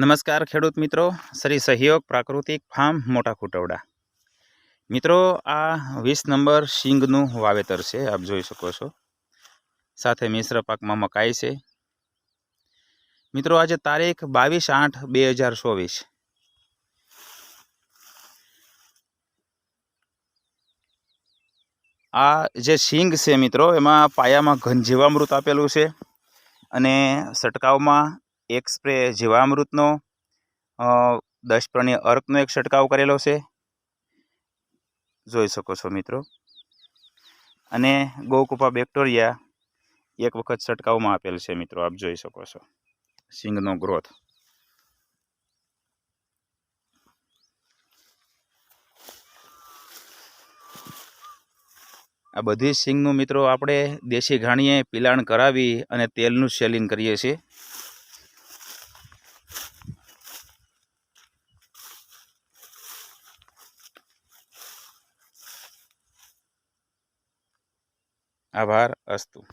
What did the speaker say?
નમસ્કાર ખેડૂત મિત્રો. શ્રી સહયોગ પ્રાકૃતિક ફાર્મ, મોટા ખુટવડા. મિત્રો, આ વીસ નંબર શીંગનું વાવેતર છે, આપ જોઈ શકો છો. સાથે મિશ્ર પાકમાં મકાઈ છે. મિત્રો, આજે તારીખ બાવીસ આઠ બે હજાર ચોવીસ. આ જે શીંગ છે મિત્રો, એમાં પાયામાં ઘનજીવામૃત આપેલું છે અને છંટકાવમાં એક સ્પ્રે જીવામૃતનો દસ પ્રણી અર્કનો એક છંટકાવ કરેલો છે. જોઈ શકો છો મિત્રો. અને ગૌકુપા બેક્ટોરિયા એક વખત છંટકાવમાં આપેલ છે મિત્રો, આપ જોઈ શકો છો. સિંગનો ગ્રોથ. આ બધી સિંગનું મિત્રો આપણે દેશી ઘાણીએ પિલાણ કરાવી અને તેલનું સેલિંગ કરીએ છીએ. આભાર અસ્તુ.